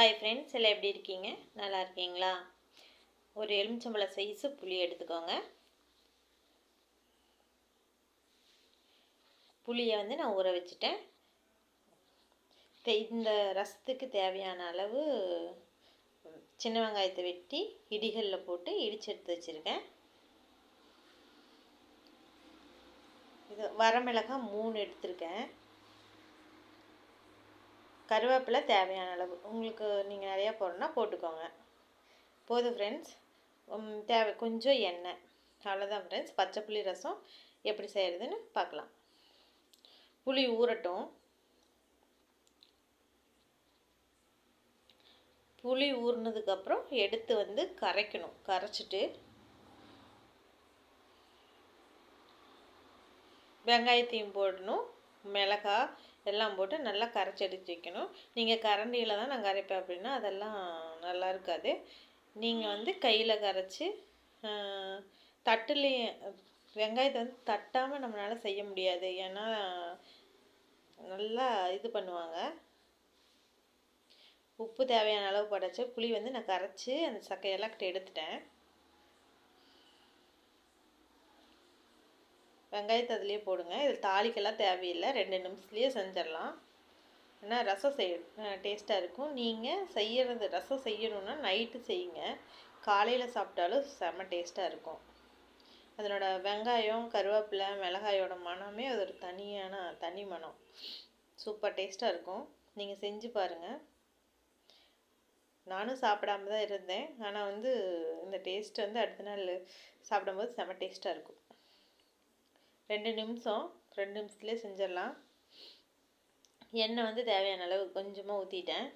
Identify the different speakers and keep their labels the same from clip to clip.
Speaker 1: hi friends எல்லாம் எப்படி இருக்கீங்க நல்லா இருக்கீங்களா ஒரு எலுமிச்சம்பழ சைஸு புளி எடுத்துக்கோங்க புளியை வந்து நான் ஊற வச்சுட்டேன் இந்த ரசத்துக்கு தேவையான அளவு சின்ன வெங்காயத்தை வெட்டி இடிகளில் போட்டு இடிச்சு எடுத்து வச்சுருக்கேன் இது வரமிளகாய் மூணு எடுத்திருக்கேன் கருவேப்பிலை தேவையான அளவு உங்களுக்கு நீங்கள் நிறையா போடணும்னா போட்டுக்கோங்க போதும் ஃப்ரெண்ட்ஸ் தேவை கொஞ்சம் எண்ணெய் அவ்வளோதான் ஃப்ரெண்ட்ஸ் பச்சை புளி ரசம் எப்படி செய்கிறதுன்னு பார்க்கலாம் புளி ஊறட்டும் புளி ஊறினதுக்கப்புறம் எடுத்து வந்து கரைக்கணும் கரைச்சிட்டு வெங்காயத்தையும் போடணும் மிளகாய் எல்லாம் போட்டு நல்லா கரைச்சி எடுத்து வைக்கணும் நீங்கள் கரண்டியில் தான் நான் கரைப்பேன் அப்படின்னா அதெல்லாம் நல்லா இருக்காது நீங்கள் வந்து கையில் கரைச்சி தட்டுலேயும் வெங்காயத்தை வந்து தட்டாமல் நம்மளால் செய்ய முடியாது ஏன்னா நல்லா இது பண்ணுவாங்க உப்பு தேவையான அளவு படைச்சி புளி வந்து நான் கரைச்சி அந்த சக்கையெல்லாம் கிட்ட எடுத்துட்டேன் வெங்காயத்தை அதுலேயே போடுங்க இதில் தாளிக்கெல்லாம் தேவையில்லை ரெண்டு நிமிஷத்துலேயே செஞ்சிடலாம் ஏன்னா ரசம் செய் டேஸ்ட்டாக இருக்கும் நீங்கள் செய்யறது ரசம் செய்யணுன்னா நைட்டு செய்யுங்க காலையில் சாப்பிட்டாலும் செம்ம டேஸ்ட்டாக இருக்கும் அதனோட வெங்காயம் கருவேப்பிலை மிளகாயோட மனமே அது ஒரு தனியான தனி மனம் சூப்பர் டேஸ்ட்டாக இருக்கும் நீங்கள் செஞ்சு பாருங்கள் நானும் சாப்பிடாம தான் இருந்தேன் ஆனால் வந்து இந்த டேஸ்ட் வந்து அடுத்த நாள் சாப்பிடும்போது செம்ம டேஸ்ட்டாக இருக்கும் ரெண்டு நிமிஷம் ரெண்டு நிமிஷத்துலேயே செஞ்சிடலாம் எண்ணெய் வந்து தேவையான அளவு கொஞ்சமாக ஊற்றிட்டேன்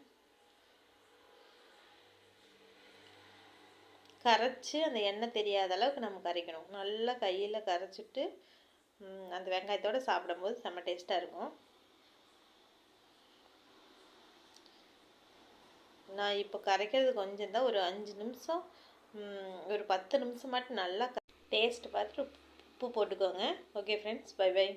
Speaker 1: கரைச்சி அந்த எண்ணெய் தெரியாத அளவுக்கு நம்ம கரைக்கணும் நல்லா கையில் கரைச்சிட்டு அந்த வெங்காயத்தோடு சாப்பிடும்போது செம்ம டேஸ்ட்டாக இருக்கும் நான் இப்போ கரைக்கிறது கொஞ்சம் தான் ஒரு அஞ்சு நிமிஷம் ஒரு பத்து நிமிஷம் மட்டும் நல்லா டேஸ்ட்டு பார்த்துட்டு உப்பு போட்டுக்கோங்க ஓகே ஃப்ரெண்ட்ஸ் பை பை